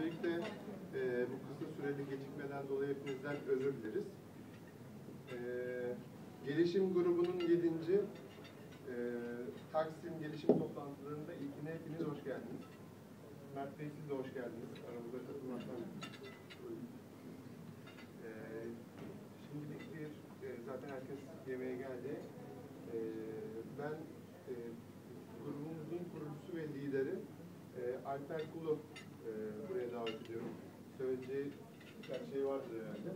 Öncelikle e, bu kısa süreli gecikmeden dolayı hepinizden özür dileriz. E, gelişim grubunun 7. E, Taksim gelişim toplantılarında ilkine hepiniz hoş geldiniz. Mert Bey siz de hoş geldiniz. Aramıza katılmaktan. E, şimdilik bir, e, zaten herkes yemeğe geldi. E, ben e, grubumuzun kurucusu ve lideri e, Alper Kulu e, buraya davet ediyorum. Söyleyeceği birkaç şey vardır herhalde.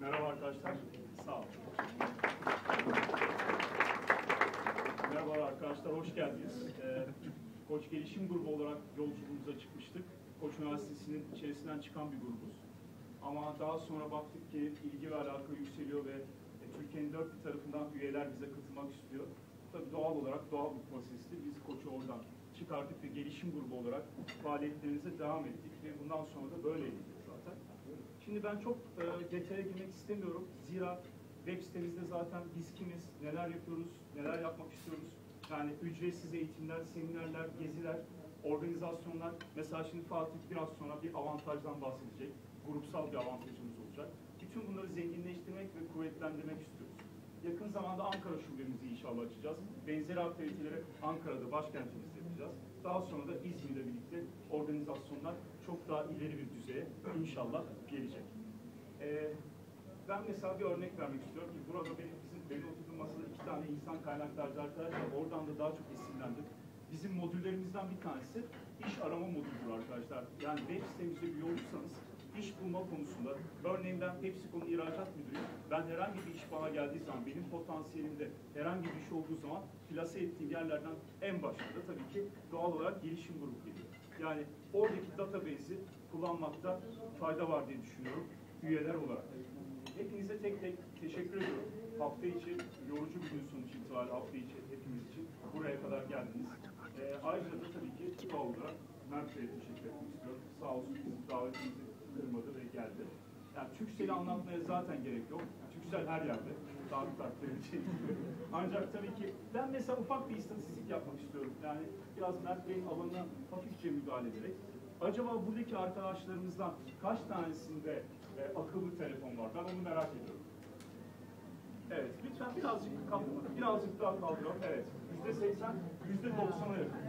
Merhaba arkadaşlar. Sağ olun. Merhaba arkadaşlar, hoş geldiniz. Ee, Koç Gelişim Grubu olarak yolculuğumuza çıkmıştık. Koç Üniversitesi'nin içerisinden çıkan bir grubuz. Ama daha sonra baktık ki ilgi ve alaka yükseliyor ve e, Türkiye'nin dört bir tarafından üyeler bize katılmak istiyor. Tabii doğal olarak doğal bir prosesti. Biz Koç'u oradan çıkardık ve gelişim grubu olarak faaliyetlerimize devam ettik ve bundan sonra da böyleydik zaten. Şimdi ben çok e, detaya girmek istemiyorum. Zira web sitemizde zaten biz kimiz, neler yapıyoruz, neler yapmak istiyoruz. Yani ücretsiz eğitimler, seminerler, geziler, organizasyonlar. Mesela şimdi Fatih biraz sonra bir avantajdan bahsedecek. Grupsal bir avantajımız olacak. Bütün bunları zenginleştirmek ve kuvvetlendirmek istiyoruz. Yakın zamanda Ankara şubemizi inşallah açacağız. Benzeri aktiviteleri Ankara'da, başkentimizde yapacağız. Daha sonra da İzmir'le birlikte organizasyonlar çok daha ileri bir düzeye inşallah gelecek. Ee, ben mesela bir örnek vermek istiyorum ki burada benim bizim benim oturduğum masada iki tane insan kaynaklarcı arkadaş var. Oradan da daha çok esinlendim. Bizim modüllerimizden bir tanesi iş arama modülüdür arkadaşlar. Yani web sitemizde bir yolcusanız konusunda, örneğin ben PepsiCo'nun ihracat müdürüyüm. Ben herhangi bir iş bana geldiği zaman, benim potansiyelimde herhangi bir iş olduğu zaman plase ettiğim yerlerden en başında tabii ki doğal olarak gelişim grubu geliyor. Yani oradaki database'i kullanmakta fayda var diye düşünüyorum üyeler olarak. Hepinize tek tek teşekkür ediyorum. Hafta içi yorucu bir gün sonuç itibariyle hafta içi hepimiz için buraya kadar geldiniz. Ee, ayrıca da tabii ki doğal olarak Mert Bey'e teşekkür etmek istiyorum. Sağ olsun bizim kırmadı ve geldi. Yani Türksel'i anlatmaya zaten gerek yok. Türksel her yerde. Sabit takdir için. Ancak tabii ki ben mesela ufak bir istatistik yapmak istiyorum. Yani biraz Mert Bey'in alanına hafifçe müdahale ederek. Acaba buradaki arkadaşlarımızdan kaç tanesinde e, akıllı telefon var? Ben onu merak ediyorum. Evet, lütfen birazcık kaldır, birazcık daha kaldıralım. Evet, yüzde seksen, yüzde doksana yakın.